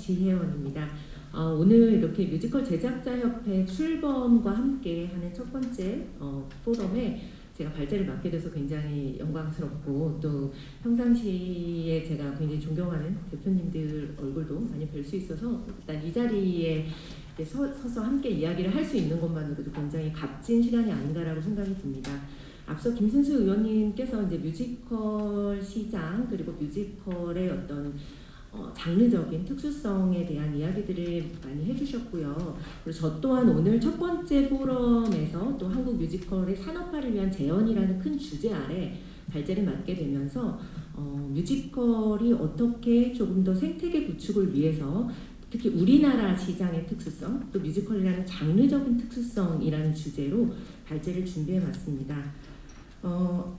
지혜원입니다. 어, 오늘 이렇게 뮤지컬 제작자협회 출범과 함께 하는 첫 번째 어, 포럼에 제가 발제를 맡게 돼서 굉장히 영광스럽고 또 평상시에 제가 굉장히 존경하는 대표님들 얼굴도 많이 뵐 수 있어서 일단 이 자리에 서, 서서 함께 이야기를 할 수 있는 것만으로도 굉장히 값진 시간이 아닌가라고 생각이 듭니다. 앞서 김순수 의원님께서 이제 뮤지컬 시장 그리고 뮤지컬의 어떤 어, 장르적인 특수성에 대한 이야기들을 많이 해주셨고요. 그리고 저 또한 오늘 첫 번째 포럼에서 또 한국 뮤지컬의 산업화를 위한 재현이라는 큰 주제 아래 발제를 맡게 되면서 어, 뮤지컬이 어떻게 조금 더 생태계 구축을 위해서 특히 우리나라 시장의 특수성 또 뮤지컬이라는 장르적인 특수성이라는 주제로 발제를 준비해 봤습니다. 어,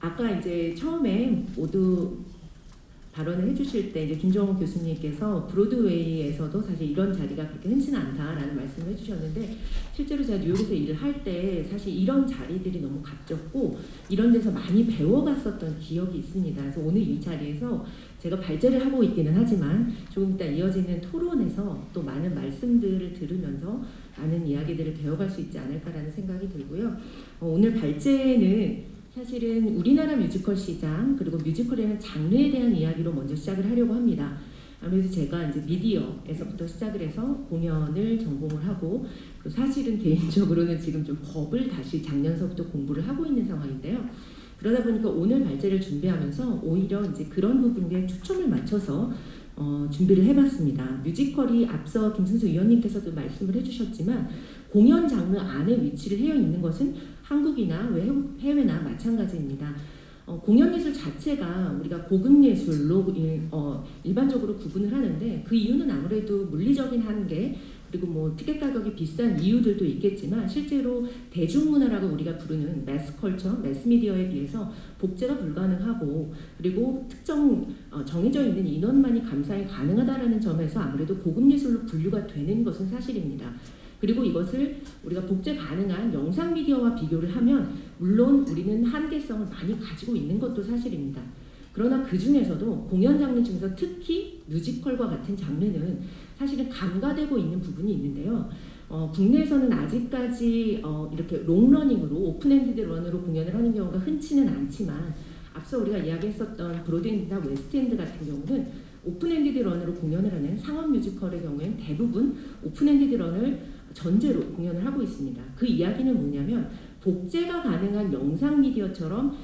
아까 이제 처음에 모두 발언을 해주실 때 이제 김정은 교수님께서 브로드웨이에서도 사실 이런 자리가 그렇게 흔치는 않다라는 말씀을 해주셨는데 실제로 제가 뉴욕에서 일을 할 때 사실 이런 자리들이 너무 값졌고 이런 데서 많이 배워갔었던 기억이 있습니다. 그래서 오늘 이 자리에서 제가 발제를 하고 있기는 하지만 조금 이따 이어지는 토론에서 또 많은 말씀들을 들으면서 많은 이야기들을 배워갈 수 있지 않을까라는 생각이 들고요. 어, 오늘 발제는 사실은 우리나라 뮤지컬 시장 그리고 뮤지컬이라는 장르에 대한 이야기로 먼저 시작을 하려고 합니다. 아무래도 제가 이제 미디어에서부터 시작을 해서 공연을 전공을 하고 그 사실은 개인적으로는 지금 좀 법을 다시 작년서부터 공부를 하고 있는 상황인데요. 그러다 보니까 오늘 발제를 준비하면서 오히려 이제 그런 부분에 초점을 맞춰서 어, 준비를 해봤습니다. 뮤지컬이 앞서 김순수 위원님께서도 말씀을 해주셨지만 공연 장르 안에 위치를 해어 있는 것은 한국이나 해외나 마찬가지입니다. 어, 공연 예술 자체가 우리가 고급 예술로 일, 어, 일반적으로 구분을 하는데 그 이유는 아무래도 물리적인 한계 그리고 뭐 티켓 가격이 비싼 이유들도 있겠지만 실제로 대중문화라고 우리가 부르는 매스컬처, 매스미디어에 비해서 복제가 불가능하고 그리고 특정 어, 정해져 있는 인원만이 감상이 가능하다라는 점에서 아무래도 고급 예술로 분류가 되는 것은 사실입니다. 그리고 이것을 우리가 복제 가능한 영상 미디어와 비교를 하면 물론 우리는 한계성을 많이 가지고 있는 것도 사실입니다. 그러나 그 중에서도 공연 장르 중에서 특히 뮤지컬과 같은 장르는 사실은 간과되고 있는 부분이 있는데요. 어, 국내에서는 아직까지 어, 이렇게 롱러닝으로 오픈엔디드 런으로 공연을 하는 경우가 흔치는 않지만 앞서 우리가 이야기했었던 브로드엔드나 웨스트엔드 같은 경우는 오픈엔디드 런으로 공연을 하는 상업 뮤지컬의 경우에는 대부분 오픈엔디드 런을 전제로 공연을 하고 있습니다. 그 이야기는 뭐냐면 복제가 가능한 영상 미디어처럼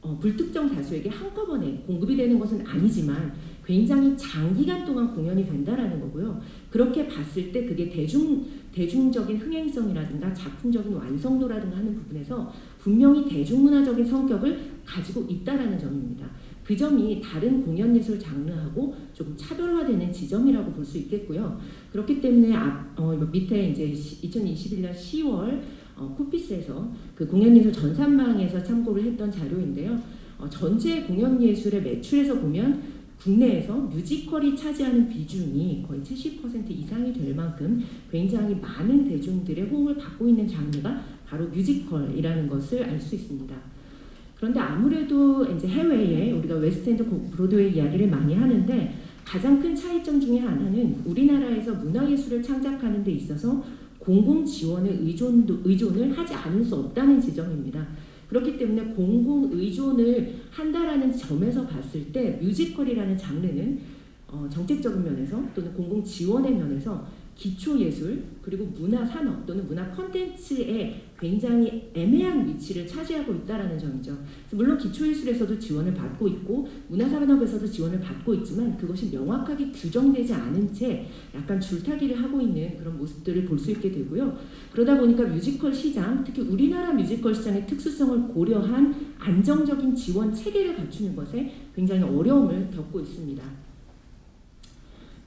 어, 불특정 다수에게 한꺼번에 공급이 되는 것은 아니지만 굉장히 장기간 동안 공연이 된다라는 거고요. 그렇게 봤을 때 그게 대중 대중적인 흥행성이라든가 작품적인 완성도라든가 하는 부분에서 분명히 대중문화적인 성격을 가지고 있다라는 점입니다. 그 점이 다른 공연 예술 장르하고 조금 차별화되는 지점이라고 볼 수 있겠고요. 그렇기 때문에 앞, 어, 밑에 이제 2021년 10월 어, 코피스에서 그 공연 예술 전산망에서 참고를 했던 자료인데요. 어, 전체 공연 예술의 매출에서 보면 국내에서 뮤지컬이 차지하는 비중이 거의 70% 이상이 될 만큼 굉장히 많은 대중들의 호응을 받고 있는 장르가 바로 뮤지컬이라는 것을 알 수 있습니다. 그런데 아무래도 이제 해외에 우리가 웨스트엔드 브로드웨이 이야기를 많이 하는데 가장 큰 차이점 중에 하나는 우리나라에서 문화예술을 창작하는 데 있어서 공공 지원의 의존을 하지 않을 수 없다는 지점입니다. 그렇기 때문에 공공 의존을 한다라는 점에서 봤을 때 뮤지컬이라는 장르는 어, 정책적인 면에서 또는 공공 지원의 면에서 기초 예술 그리고 문화 산업 또는 문화 컨텐츠에 굉장히 애매한 위치를 차지하고 있다라는 점이죠. 물론 기초 예술에서도 지원을 받고 있고 문화 산업에서도 지원을 받고 있지만 그것이 명확하게 규정되지 않은 채 약간 줄타기를 하고 있는 그런 모습들을 볼 수 있게 되고요. 그러다 보니까 뮤지컬 시장, 특히 우리나라 뮤지컬 시장의 특수성을 고려한 안정적인 지원 체계를 갖추는 것에 굉장히 어려움을 겪고 있습니다.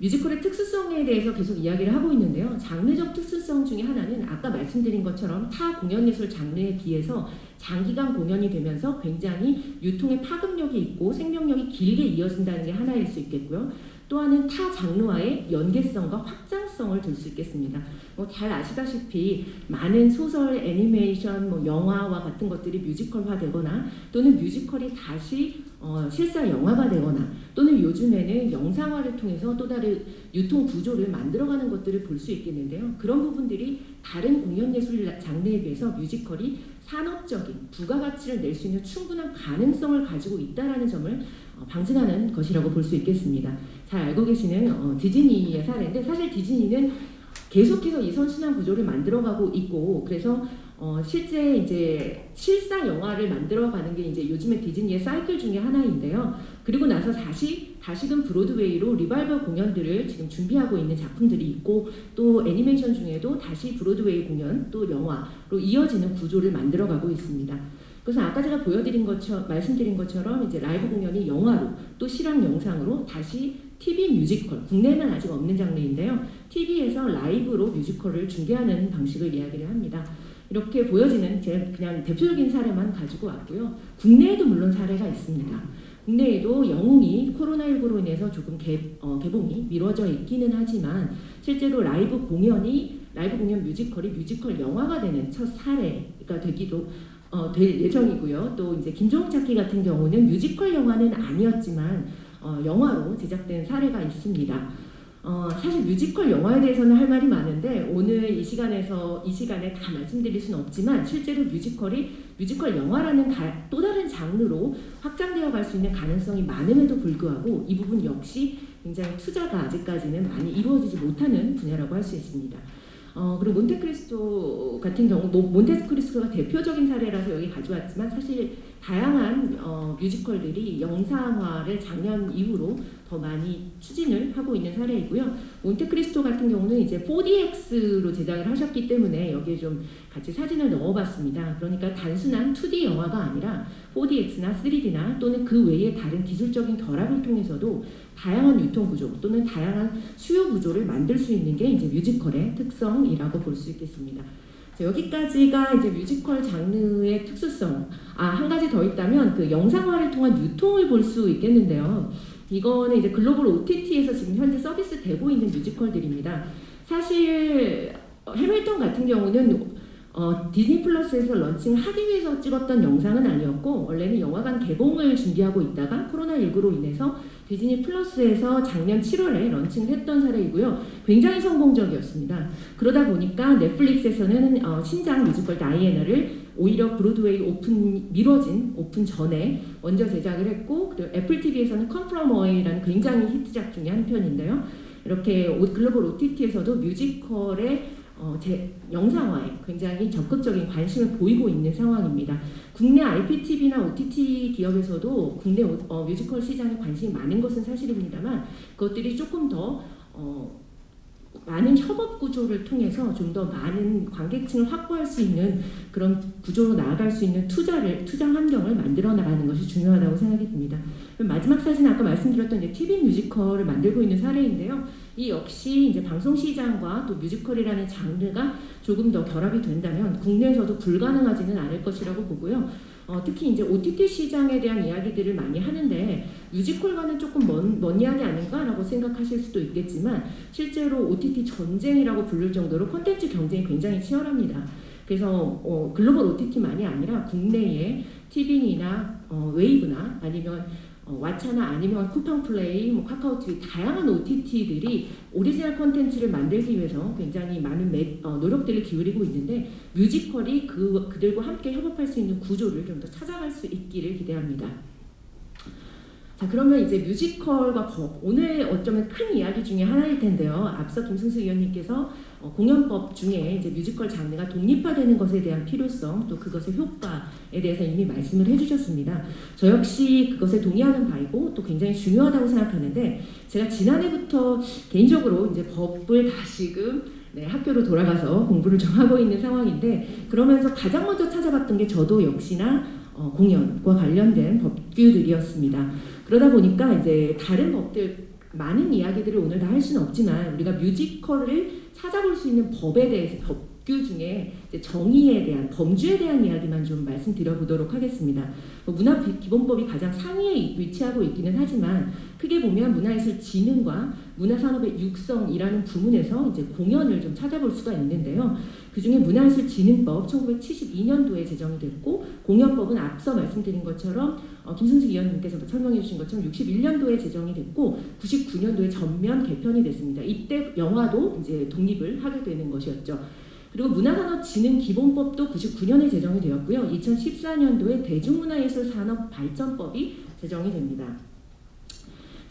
뮤지컬의 특수성에 대해서 계속 이야기를 하고 있는데요. 장르적 특수성 중에 하나는 아까 말씀드린 것처럼 타 공연예술 장르에 비해서 장기간 공연이 되면서 굉장히 유통의 파급력이 있고 생명력이 길게 이어진다는 게 하나일 수 있겠고요. 또 하나는 타 장르와의 연계성과 확장성을 들 수 있겠습니다. 뭐 잘 아시다시피 많은 소설, 애니메이션, 뭐 영화와 같은 것들이 뮤지컬화되거나 또는 뮤지컬이 다시 어, 실사 영화가 되거나 또는 요즘에는 영상화를 통해서 또 다른 유통 구조를 만들어가는 것들을 볼 수 있겠는데요. 그런 부분들이 다른 공연 예술 장르에 비해서 뮤지컬이 산업적인 부가가치를 낼 수 있는 충분한 가능성을 가지고 있다라는 점을 어, 방증하는 것이라고 볼 수 있겠습니다. 잘 알고 계시는 어, 디즈니의 사례인데 사실 디즈니는 계속해서 이 선순환 구조를 만들어가고 있고 그래서 어, 실제 이제 실사 영화를 만들어가는 게 이제 요즘에 디즈니의 사이클 중에 하나인데요. 그리고 나서 다시 다시금 브로드웨이로 리발버 공연들을 지금 준비하고 있는 작품들이 있고 또 애니메이션 중에도 다시 브로드웨이 공연 또 영화로 이어지는 구조를 만들어가고 있습니다. 그래서 아까 제가 보여드린 것처럼 말씀드린 것처럼 이제 라이브 공연이 영화로 또 실황 영상으로 다시 TV 뮤지컬 국내는 아직 없는 장르인데요. TV에서 라이브로 뮤지컬을 중계하는 방식을 이야기를 합니다. 이렇게 보여지는 제 그냥 대표적인 사례만 가지고 왔고요. 국내에도 물론 사례가 있습니다. 국내에도 영웅이 코로나19로 인해서 조금 개, 어, 개봉이 미뤄져 있기는 하지만 실제로 라이브 공연이 라이브 공연 뮤지컬이 뮤지컬 영화가 되는 첫 사례가 되기도 어, 될 예정이고요. 또 이제 김종욱 찾기 같은 경우는 뮤지컬 영화는 아니었지만 어, 영화로 제작된 사례가 있습니다. 어, 사실 뮤지컬 영화에 대해서는 할 말이 많은데 오늘 이 시간에서 이 시간에 다 말씀드릴 수는 없지만 실제로 뮤지컬이 뮤지컬 영화라는 다, 또 다른 장르로 확장되어 갈 수 있는 가능성이 많음에도 불구하고 이 부분 역시 굉장히 투자가 아직까지는 많이 이루어지지 못하는 분야라고 할 수 있습니다. 어, 그리고 몬테크리스토 같은 경우 뭐, 몬테크리스토가 대표적인 사례라서 여기 가져왔지만 사실 다양한 어, 뮤지컬들이 영상화를 작년 이후로 더 많이 추진을 하고 있는 사례이고요. 몬테크리스토 같은 경우는 이제 4DX로 제작을 하셨기 때문에 여기에 좀 같이 사진을 넣어봤습니다. 그러니까 단순한 2D 영화가 아니라 4DX나 3D나 또는 그 외의 다른 기술적인 결합을 통해서도 다양한 유통 구조 또는 다양한 수요 구조를 만들 수 있는 게 이제 뮤지컬의 특성이라고 볼 수 있겠습니다. 자, 여기까지가 이제 뮤지컬 장르의 특수성. 아, 한 가지 더 있다면 그 영상화를 통한 유통을 볼 수 있겠는데요. 이거는 이제 글로벌 OTT에서 지금 현재 서비스 되고 있는 뮤지컬들입니다. 사실 어, 해밀턴 같은 경우는 어, 디즈니 플러스에서 런칭하기 위해서 찍었던 영상은 아니었고 원래는 영화관 개봉을 준비하고 있다가 코로나19로 인해서 디즈니 플러스에서 작년 7월에 런칭을 했던 사례이고요. 굉장히 성공적이었습니다. 그러다 보니까 넷플릭스에서는 어, 신작 뮤지컬 다이애나를 오히려 브로드웨이 오픈 미뤄진 오픈 전에 먼저 제작을 했고 그리고 애플 TV에서는 컴프로머이라는 굉장히 히트작 중에 한 편인데요. 이렇게 글로벌 OTT에서도 뮤지컬의 어, 제 영상화에 굉장히 적극적인 관심을 보이고 있는 상황입니다. 국내 IPTV나 OTT 기업에서도 국내 어, 뮤지컬 시장에 관심이 많은 것은 사실입니다만 그것들이 조금 더 어, 많은 협업 구조를 통해서 좀 더 많은 관객층을 확보할 수 있는 그런 구조로 나아갈 수 있는 투자를 투자 환경을 만들어 나가는 것이 중요하다고 생각이 듭니다. 마지막 사진 아까 말씀드렸던 이제 TV 뮤지컬을 만들고 있는 사례인데요. 이 역시 이제 방송 시장과 또 뮤지컬이라는 장르가 조금 더 결합이 된다면 국내에서도 불가능하지는 않을 것이라고 보고요. 어, 특히 이제 OTT 시장에 대한 이야기들을 많이 하는데 뮤지컬과는 조금 먼, 먼 이야기 아닌가라고 생각하실 수도 있겠지만 실제로 OTT 전쟁이라고 부를 정도로 콘텐츠 경쟁이 굉장히 치열합니다. 그래서 어, 글로벌 OTT만이 아니라 국내의 티빙이나 어, 웨이브나 아니면 어, 왓챠나 아니면 쿠팡 플레이, 뭐 카카오TV 다양한 OTT들이 오리지널 콘텐츠를 만들기 위해서 굉장히 많은 매, 어, 노력들을 기울이고 있는데 뮤지컬이 그 그들과 함께 협업할 수 있는 구조를 좀 더 찾아갈 수 있기를 기대합니다. 자 그러면 이제 뮤지컬과 법 오늘 어쩌면 큰 이야기 중에 하나일 텐데요. 앞서 김승수 의원님께서 어, 공연법 중에 이제 뮤지컬 장르가 독립화되는 것에 대한 필요성 또 그것의 효과에 대해서 이미 말씀을 해주셨습니다. 저 역시 그것에 동의하는 바이고 또 굉장히 중요하다고 생각하는데 제가 지난해부터 개인적으로 이제 법을 다시금 네, 학교로 돌아가서 공부를 좀 하고 있는 상황인데 그러면서 가장 먼저 찾아봤던 게 저도 역시나 어, 공연과 관련된 법규들이었습니다. 그러다 보니까 이제 다른 법들 많은 이야기들을 오늘 다 할 수는 없지만 우리가 뮤지컬을 찾아볼 수 있는 법에 대해서 법규 중에 정의에 대한 범주에 대한 이야기만 좀 말씀드려 보도록 하겠습니다. 뭐 문화 기본법이 가장 상위에 위치하고 있기는 하지만 크게 보면 문화예술진흥과 문화산업의 육성이라는 부문에서 이제 공연을 좀 찾아볼 수가 있는데요. 그 중에 문화예술 진흥법 1972년도에 제정이 됐고 공연법은 앞서 말씀드린 것처럼 어, 김승식 위원님께서 설명해 주신 것처럼 61년도에 제정이 됐고 99년도에 전면 개편이 됐습니다. 이때 영화도 이제 독립을 하게 되는 것이었죠. 그리고 문화산업진흥기본법도 99년에 제정이 되었고요. 2014년도에 대중문화예술산업발전법이 제정이 됩니다.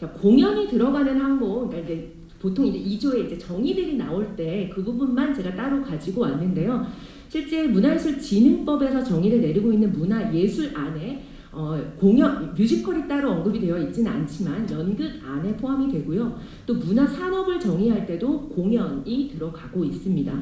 자, 공연이 들어가는 항목, 그러니까 보통 이제 2조에 이제 정의들이 나올 때 그 부분만 제가 따로 가지고 왔는데요. 실제 문화예술진흥법에서 정의를 내리고 있는 문화예술 안에 어, 공연, 뮤지컬이 따로 언급이 되어 있지는 않지만 연극 안에 포함이 되고요. 또 문화산업을 정의할 때도 공연이 들어가고 있습니다.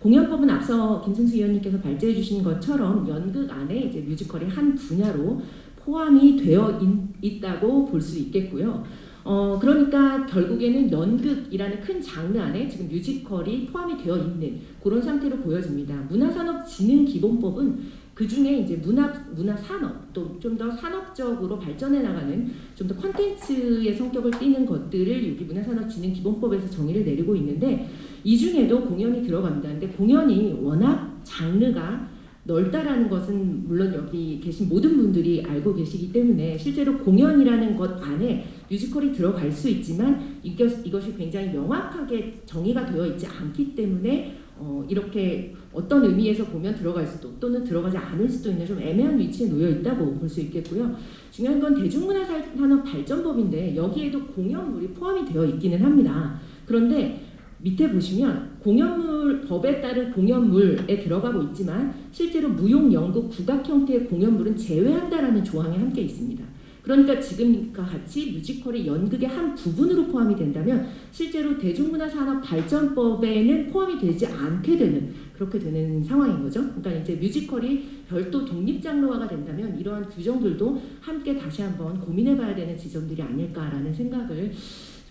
공연법은 앞서 김승수 위원님께서 발제해 주신 것처럼 연극 안에 이제 뮤지컬이 한 분야로 포함이 되어 있, 다고 볼 수 있겠고요. 어, 그러니까 결국에는 연극이라는 큰 장르 안에 지금 뮤지컬이 포함이 되어 있는 그런 상태로 보여집니다. 문화산업진흥기본법은 그 중에 이제 문화 문화 산업 또 좀 더 산업적으로 발전해 나가는 좀더 콘텐츠의 성격을 띠는 것들을 여기 문화산업진흥기본법에서 정의를 내리고 있는데 이 중에도 공연이 들어갑니다. 근데 공연이 워낙 장르가 넓다라는 것은 물론 여기 계신 모든 분들이 알고 계시기 때문에 실제로 공연이라는 것 안에 뮤지컬이 들어갈 수 있지만 이것, 이것이 굉장히 명확하게 정의가 되어 있지 않기 때문에 어, 이렇게 어떤 의미에서 보면 들어갈 수도 또는 들어가지 않을 수도 있는 좀 애매한 위치에 놓여 있다고 볼 수 있겠고요. 중요한 건 대중문화 산업 발전법인데 여기에도 공연물이 포함이 되어 있기는 합니다. 그런데 밑에 보시면 공연물 법에 따른 공연물에 들어가고 있지만 실제로 무용 연극 국악 형태의 공연물은 제외한다라는 조항이 함께 있습니다. 그러니까 지금과 같이 뮤지컬이 연극의 한 부분으로 포함이 된다면 실제로 대중문화 산업 발전법에는 포함이 되지 않게 되는 그렇게 되는 상황인 거죠. 그러니까 이제 뮤지컬이 별도 독립 장르화가 된다면 이러한 규정들도 함께 다시 한번 고민해 봐야 되는 지점들이 아닐까라는 생각을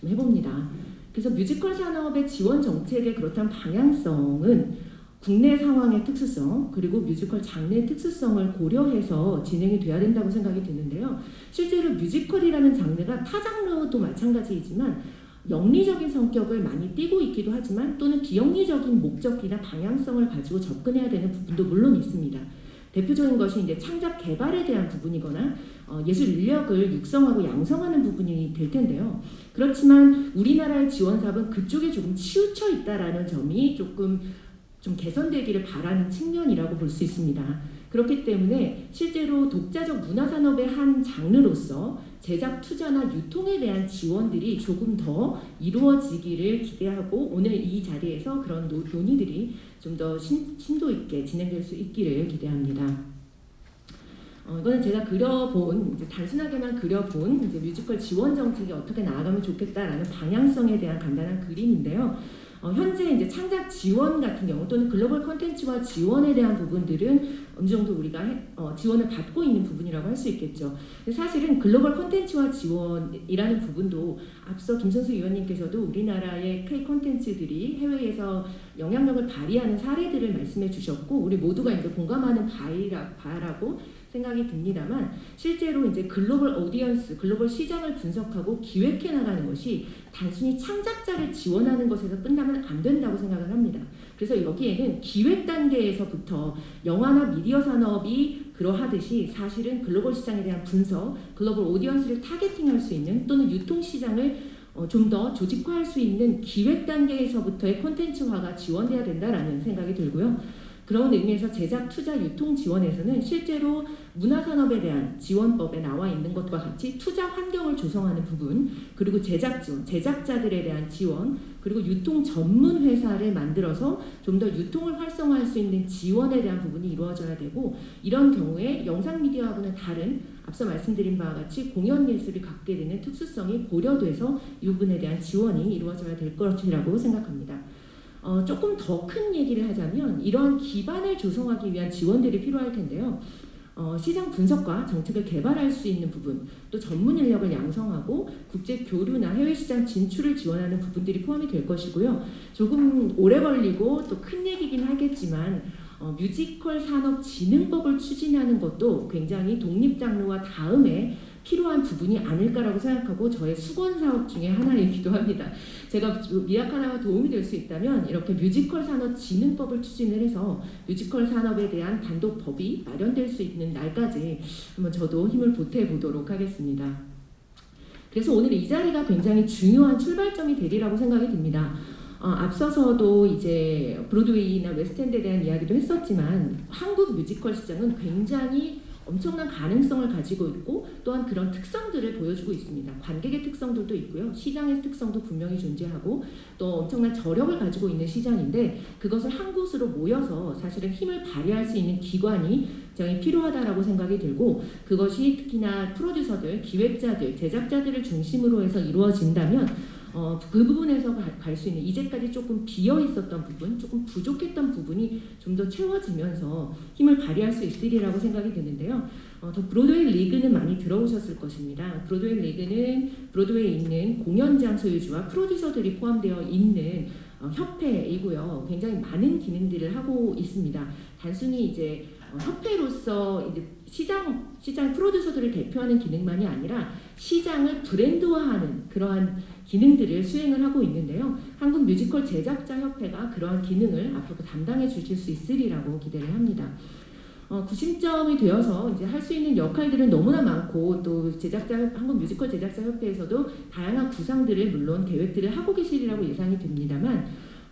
좀 해봅니다. 그래서 뮤지컬 산업의 지원 정책의 그렇다는 방향성은 국내 상황의 특수성 그리고 뮤지컬 장르의 특수성을 고려해서 진행이 돼야 된다고 생각이 드는데요. 실제로 뮤지컬이라는 장르가 타 장르도 마찬가지이지만 영리적인 성격을 많이 띠고 있기도 하지만 또는 비영리적인 목적이나 방향성을 가지고 접근해야 되는 부분도 물론 있습니다. 대표적인 것이 이제 창작 개발에 대한 부분이거나 어, 예술 인력을 육성하고 양성하는 부분이 될 텐데요. 그렇지만 우리나라의 지원 사업은 그쪽에 조금 치우쳐 있다라는 점이 조금 좀 개선되기를 바라는 측면이라고 볼 수 있습니다. 그렇기 때문에 실제로 독자적 문화산업의 한 장르로서 제작 투자나 유통에 대한 지원들이 조금 더 이루어지기를 기대하고 오늘 이 자리에서 그런 노, 논의들이 좀 더 심도 있게 진행될 수 있기를 기대합니다. 어, 이거는 제가 그려본 단순하게만 그려본 이제 뮤지컬 지원 정책이 어떻게 나아가면 좋겠다라는 방향성에 대한 간단한 그림인데요. 어, 현재 이제 창작 지원 같은 경우 또는 글로벌 컨텐츠와 지원에 대한 부분들은 어느 정도 우리가 해, 어, 지원을 받고 있는 부분이라고 할 수 있겠죠. 사실은 글로벌 컨텐츠와 지원이라는 부분도 앞서 김선수 의원님께서도 우리나라의 K 컨텐츠들이 해외에서 영향력을 발휘하는 사례들을 말씀해 주셨고 우리 모두가 이제 공감하는 바라고 생각이 듭니다만 실제로 이제 글로벌 오디언스, 글로벌 시장을 분석하고 기획해 나가는 것이 단순히 창작자를 지원하는 것에서 끝나면 안 된다고 생각을 합니다. 그래서 여기에는 기획 단계에서부터 영화나 미디어 산업이 그러하듯이 사실은 글로벌 시장에 대한 분석, 글로벌 오디언스를 타겟팅할 수 있는 또는 유통 시장을 어, 좀 더 조직화할 수 있는 기획 단계에서부터의 콘텐츠화가 지원돼야 된다라는 생각이 들고요. 그런 의미에서 제작, 투자, 유통 지원에서는 실제로 문화산업에 대한 지원법에 나와 있는 것과 같이 투자 환경을 조성하는 부분, 그리고 제작 지원, 제작자들에 대한 지원, 그리고 유통 전문 회사를 만들어서 좀 더 유통을 활성화할 수 있는 지원에 대한 부분이 이루어져야 되고 이런 경우에 영상 미디어하고는 다른 앞서 말씀드린 바와 같이 공연 예술이 갖게 되는 특수성이 고려돼서 이 부분에 대한 지원이 이루어져야 될 것이라고 생각합니다. 어, 조금 더 큰 얘기를 하자면 이러한 기반을 조성하기 위한 지원들이 필요할 텐데요. 어, 시장 분석과 정책을 개발할 수 있는 부분, 또 전문 인력을 양성하고 국제 교류나 해외 시장 진출을 지원하는 부분들이 포함이 될 것이고요. 조금 오래 걸리고 또 큰 얘기긴 하겠지만 어, 뮤지컬 산업 진흥법을 추진하는 것도 굉장히 독립 장르와 다음에 필요한 부분이 아닐까라고 생각하고 저의 수건 사업 중에 하나이기도 합니다. 제가 미약 하나가 도움이 될 수 있다면 이렇게 뮤지컬 산업 진흥법을 추진을 해서 뮤지컬 산업에 대한 단독 법이 마련될 수 있는 날까지 한번 저도 힘을 보태 보도록 하겠습니다. 그래서 오늘 이 자리가 굉장히 중요한 출발점이 되리라고 생각이 듭니다. 어, 앞서서도 이제 브로드웨이나 웨스트엔드에 대한 이야기도 했었지만 한국 뮤지컬 시장은 굉장히 엄청난 가능성을 가지고 있고 또한 그런 특성들을 보여주고 있습니다. 관객의 특성들도 있고요. 시장의 특성도 분명히 존재하고 또 엄청난 저력을 가지고 있는 시장인데 그것을 한 곳으로 모여서 사실은 힘을 발휘할 수 있는 기관이 굉장히 필요하다라고 생각이 들고 그것이 특히나 프로듀서들, 기획자들, 제작자들을 중심으로 해서 이루어진다면 어, 그 부분에서 갈 수 있는 이제까지 조금 비어 있었던 부분, 조금 부족했던 부분이 좀 더 채워지면서 힘을 발휘할 수 있으리라고 생각이 드는데요. 어, 더 브로드웨이 리그는 많이 들어오셨을 것입니다. 브로드웨이 리그는 브로드웨이에 있는 공연장 소유주와 프로듀서들이 포함되어 있는 어, 협회이고요. 굉장히 많은 기능들을 하고 있습니다. 단순히 이제 어, 협회로서 이제 시장 시장 프로듀서들을 대표하는 기능만이 아니라 시장을 브랜드화하는 그러한 기능들을 수행을 하고 있는데요. 한국 뮤지컬 제작자 협회가 그러한 기능을 앞으로 담당해 주실 수 있으리라고 기대를 합니다. 어, 구심점이 되어서 이제 할 수 있는 역할들은 너무나 많고 또 제작자 한국 뮤지컬 제작자 협회에서도 다양한 구상들을 물론 계획들을 하고 계시리라고 예상이 됩니다만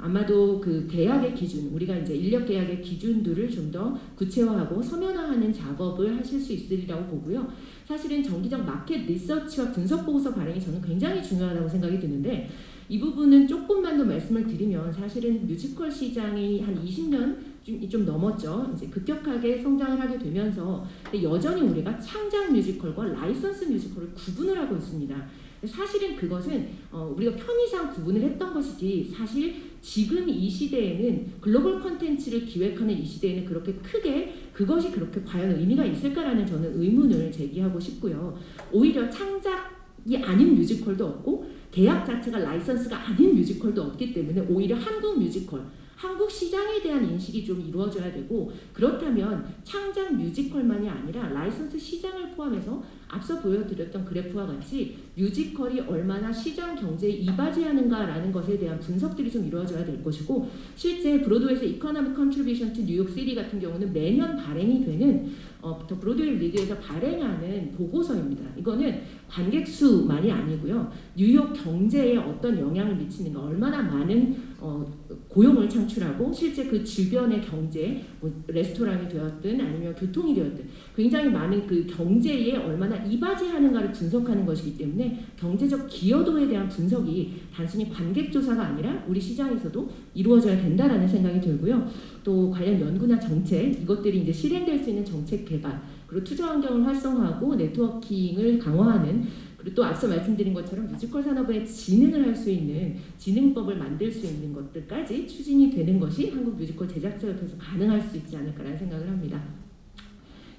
아마도 그 계약의 기준 우리가 이제 인력 계약의 기준들을 좀 더 구체화하고 서면화하는 작업을 하실 수 있으리라고 보고요. 사실은 정기적 마켓 리서치와 분석 보고서 발행이 저는 굉장히 중요하다고 생각이 드는데 이 부분은 조금만 더 말씀을 드리면 사실은 뮤지컬 시장이 한 20년 좀, 좀 넘었죠. 이제 급격하게 성장을 하게 되면서 여전히 우리가 창작 뮤지컬과 라이선스 뮤지컬을 구분을 하고 있습니다. 사실은 그것은 어, 우리가 편의상 구분을 했던 것이지 사실 지금 이 시대에는 글로벌 컨텐츠를 기획하는 이 시대에는 그렇게 크게 그것이 그렇게 과연 의미가 있을까라는 저는 의문을 제기하고 싶고요. 오히려 창작이 아닌 뮤지컬도 없고 계약 자체가 라이선스가 아닌 뮤지컬도 없기 때문에 오히려 한국 뮤지컬 한국 시장에 대한 인식이 좀 이루어져야 되고 그렇다면 창작 뮤지컬만이 아니라 라이선스 시장을 포함해서 앞서 보여드렸던 그래프와 같이 뮤지컬이 얼마나 시장 경제에 이바지하는가라는 것에 대한 분석들이 좀 이루어져야 될 것이고 실제 브로드웨이에서 이코노믹 컨트리뷰션 투 뉴욕 시티 같은 경우는 매년 발행이 되는 어, 더 브로드웨이 리그에서 발행하는 보고서입니다. 이거는 관객 수만이 아니고요. 뉴욕 경제에 어떤 영향을 미치는가, 얼마나 많은 어, 고용을 창출하고 실제 그 주변의 경제, 뭐 레스토랑이 되었든 아니면 교통이 되었든 굉장히 많은 그 경제에 얼마나 이바지하는가를 분석하는 것이기 때문에 경제적 기여도에 대한 분석이 단순히 관객 조사가 아니라 우리 시장에서도 이루어져야 된다라는 생각이 들고요. 또 관련 연구나 정책 이것들이 이제 실행될 수 있는 정책 개발 그리고 투자 환경을 활성화하고 네트워킹을 강화하는 그리고 또 앞서 말씀드린 것처럼 뮤지컬 산업의 진흥을 할 수 있는 진흥법을 만들 수 있는 것들까지 추진이 되는 것이 한국 뮤지컬 제작자 협회에서 가능할 수 있지 않을까라는 생각을 합니다.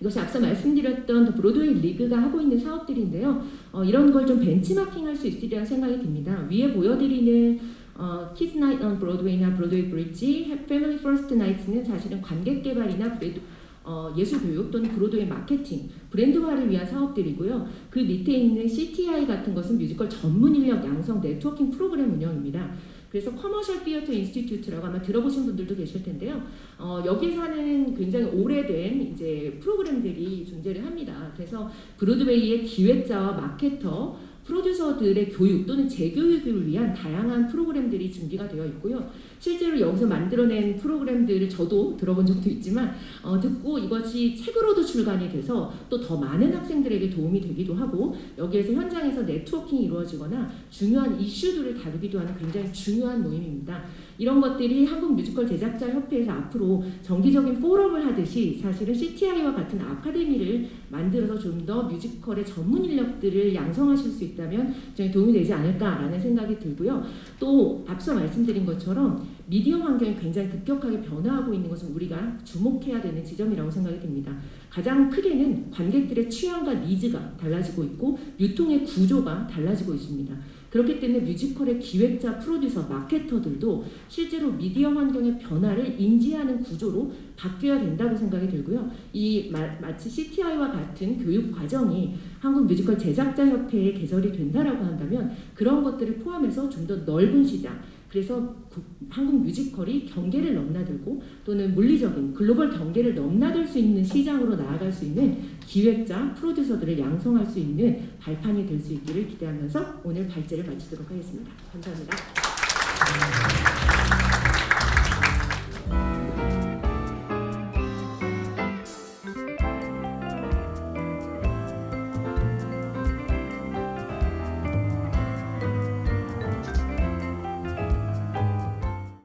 이것이 앞서 말씀드렸던 더 브로드웨이 리그가 하고 있는 사업들인데요. 어, 이런 걸 좀 벤치마킹 할 수 있으리라는 생각이 듭니다. 위에 보여드리는 어, 키스 나이트 on 브로드웨이나 브로드웨이 브릿지, 패밀리 퍼스트 나이트는 사실은 관객 개발이나 브레드, 어, 예술 교육 또는 브로드웨이 마케팅, 브랜드화를 위한 사업들이고요. 그 밑에 있는 CTI 같은 것은 뮤지컬 전문 인력 양성 네트워킹 프로그램 운영입니다. 그래서 커머셜 피어터 인스티튜트라고 아마 들어보신 분들도 계실 텐데요. 어, 여기서 하는 굉장히 오래된 이제 프로그램들이 존재를 합니다. 그래서 브로드웨이의 기획자와 마케터, 프로듀서들의 교육 또는 재교육을 위한 다양한 프로그램들이 준비가 되어 있고요. 실제로 여기서 만들어낸 프로그램들을 저도 들어본 적도 있지만 어, 듣고 이것이 책으로도 출간이 돼서 또 더 많은 학생들에게 도움이 되기도 하고 여기에서 현장에서 네트워킹이 이루어지거나 중요한 이슈들을 다루기도 하는 굉장히 중요한 모임입니다. 이런 것들이 한국 뮤지컬 제작자 협회에서 앞으로 정기적인 포럼을 하듯이 사실은 CTI와 같은 아카데미를 만들어서 좀 더 뮤지컬의 전문 인력들을 양성하실 수 있 다면 굉장히 도움이 되지 않을까라는 생각이 들고요. 또 앞서 말씀드린 것처럼 미디어 환경이 굉장히 급격하게 변화하고 있는 것은 우리가 주목해야 되는 지점이라고 생각이 듭니다. 가장 크게는 관객들의 취향과 니즈가 달라지고 있고 유통의 구조가 달라지고 있습니다. 그렇기 때문에 뮤지컬의 기획자, 프로듀서, 마케터들도 실제로 미디어 환경의 변화를 인지하는 구조로 바뀌어야 된다고 생각이 들고요. 이 마, 마치 CTI와 같은 교육 과정이 한국 뮤지컬 제작자 협회에 개설이 된다라고 한다면 그런 것들을 포함해서 좀 더 넓은 시장 그래서 구- 한국 뮤지컬이 경계를 넘나들고 또는 물리적인 글로벌 경계를 넘나들 수 있는 시장으로 나아갈 수 있는 기획자, 프로듀서들을 양성할 수 있는 발판이 될 수 있기를 기대하면서 오늘 발제를 마치도록 하겠습니다. 감사합니다.